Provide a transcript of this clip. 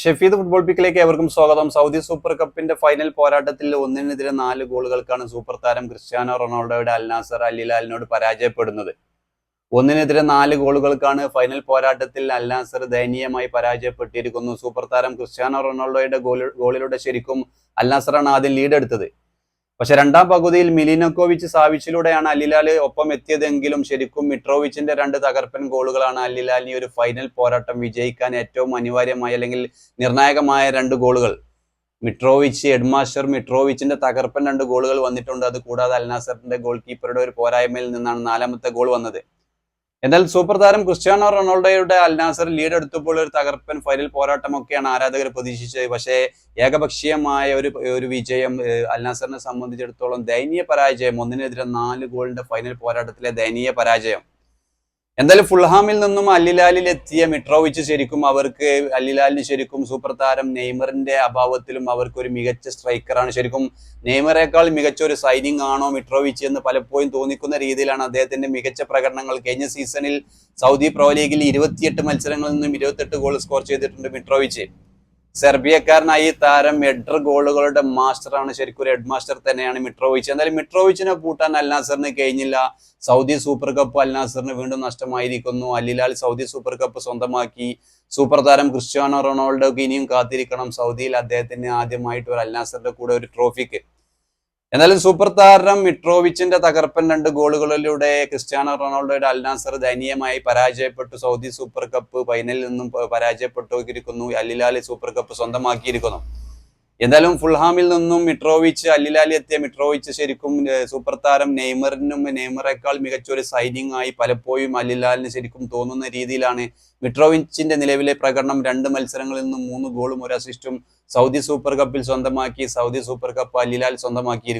Shefeed football പിക്കിലേക്ക് ഏവർക്കും സ്വാഗതം. Saudi super കപ്പിന്റെ ഫൈനൽ പോരാട്ടത്തിൽ ഒന്നിനെതിരെ നാല് ഗോളുകൾക്കാണ് സൂപ്പർ താരം ക്രിസ്ത്യാനോ റൊണാൾഡോയുടെ അൽനാസർ അലിലാലിനോട് പരാജയപ്പെടുന്നത്. ഒന്നിനെതിരെ നാല് ഗോളുകൾക്കാണ് ഫൈനൽ പോരാട്ടത്തിൽ അൽനാസർ ദയനീയമായി പരാജയപ്പെട്ടിരിക്കുന്നു. സൂപ്പർ താരം ക്രിസ്ത്യാനോ റൊണാൾഡോയുടെ ഗോളിലൂടെ ശരിക്കും അൽനാസറാണ് ആദ്യം ലീഡ് എടുത്തത്. പക്ഷെ രണ്ടാം പകുതിയിൽ മിലിനക്കോവിച്ച് സാവിച്ചിലൂടെയാണ് അലിലാൽ ഒപ്പം എത്തിയതെങ്കിലും ശരിക്കും മിട്രോവിച്ചിന്റെ രണ്ട് തകർപ്പൻ ഗോളുകളാണ് അലിലാലിന് ഒരു ഫൈനൽ പോരാട്ടം വിജയിക്കാൻ ഏറ്റവും അനിവാര്യമായ അല്ലെങ്കിൽ നിർണായകമായ രണ്ട് ഗോളുകൾ. മിട്രോവിച്ച് എഡ്മാസ്റ്റർ മിട്രോവിച്ചിന്റെ തകർപ്പൻ രണ്ട് ഗോളുകൾ വന്നിട്ടുണ്ട്. അത് കൂടാതെ അൽനാസറിന്റെ ഗോൾ കീപ്പറുടെ ഒരു പോരായ്മയിൽ നിന്നാണ് നാലാമത്തെ ഗോൾ വന്നത്. എന്നാൽ സൂപ്പർ താരം ക്രിസ്ത്യാനോ റൊണാൾഡോയുടെ അൽനാസർ ലീഡ് എടുത്തപ്പോൾ ഒരു തകർപ്പൻ ഫൈനൽ പോരാട്ടമൊക്കെയാണ് ആരാധകർ പ്രതീക്ഷിച്ചത്. പക്ഷേ ഏകപക്ഷീയമായ ഒരു ഒരു വിജയം അൽനാസറിനെ സംബന്ധിച്ചിടത്തോളം ദയനീയ പരാജയം ഒന്നിനെതിരെ നാല് ഗോളിന്റെ ഫൈനൽ പോരാട്ടത്തിലെ ദയനീയ പരാജയം. എന്തായാലും ഫുൾഹാമിൽ നിന്നും അല്ലിലാലിൽ എത്തിയ മിട്രോവിച്ച് ശരിക്കും അവർക്ക് അല്ലിലാലിന് ശരിക്കും സൂപ്പർ താരം നെയ്മറിന്റെ അഭാവത്തിലും അവർക്ക് ഒരു മികച്ച സ്ട്രൈക്കറാണ് ശരിക്കും നെയ്മറേക്കാൾ മികച്ച ഒരു സൈനിങ് ആണോ മിട്രോവിച്ച് എന്ന് പലപ്പോഴും തോന്നിക്കുന്ന രീതിയിലാണ് അദ്ദേഹത്തിന്റെ മികച്ച പ്രകടനങ്ങൾ. കഴിഞ്ഞ സീസണിൽ സൗദി പ്രോ ലീഗിൽ ഇരുപത്തിയെട്ട് മത്സരങ്ങളിൽ നിന്നും ഇരുപത്തെട്ട് ഗോൾ സ്കോർ ചെയ്തിട്ടുണ്ട് മിട്രോവിച്ച്. സെർബിയക്കാരനായി ഈ താരം എഡ്ര ഗോളുകളുടെ മാസ്റ്ററാണ്. ശരിക്കും ഒരു ഹെഡ് മാസ്റ്റർ തന്നെയാണ് മിട്രോവിച്ച്. എന്തായാലും മിട്രോവിച്ചിനെ പൂട്ടാൻ അൽനാസറിന് കഴിഞ്ഞില്ല. സൗദി സൂപ്പർ കപ്പ് അൽനാസറിന് വീണ്ടും നഷ്ടമായിരിക്കുന്നു. Al Hilal Saudi super cup സ്വന്തമാക്കി. സൂപ്പർ താരം ക്രിസ്ത്യാനോ റൊണാൾഡോക്ക് ഇനിയും കാത്തിരിക്കണം. സൗദിയിൽ അദ്ദേഹത്തിന് ആദ്യമായിട്ട് ഒരു അൽനാസറിന്റെ കൂടെ ഒരു ട്രോഫിക്ക് എന്നാലും സൂപ്പർ താരം മിട്രോവിച്ചിന്റെ തകർപ്പൻ രണ്ട് ഗോളുകളിലൂടെ ക്രിസ്ത്യാനോ റൊണാൾഡോയുടെ അൽനാസർ ദയനീയമായി പരാജയപ്പെട്ടു. സൗദി സൂപ്പർ കപ്പ് ഫൈനലിൽ നിന്നും പരാജയപ്പെട്ടു പരാജയപ്പെട്ടിരിക്കുന്നു അല്ലിലാലി സൂപ്പർ കപ്പ് സ്വന്തമാക്കിയിരിക്കുന്നു. എന്തായാലും ഫുൾഹാമിൽ നിന്നും മിട്രോവിച്ച് അല്ലിലാലി എത്തിയ മിട്രോവിച്ച് ശരിക്കും സൂപ്പർ താരം നെയ്മറിനും നെയ്മറേക്കാൾ മികച്ച ഒരു സൈനിങ് ആയി പലപ്പോഴും അല്ലിലാലിന് ശരിക്കും തോന്നുന്ന രീതിയിലാണ് മിട്രോവിച്ചിന്റെ നിലവിലെ പ്രകടനം. രണ്ട് മത്സരങ്ങളിൽ നിന്നും മൂന്ന് ഗോളും ഒരു അസിസ്റ്റും സൗദി സൂപ്പർ കപ്പിൽ സ്വന്തമാക്കി Saudi super cup Al Hilal സ്വന്തമാക്കിയിരിക്കുന്നു.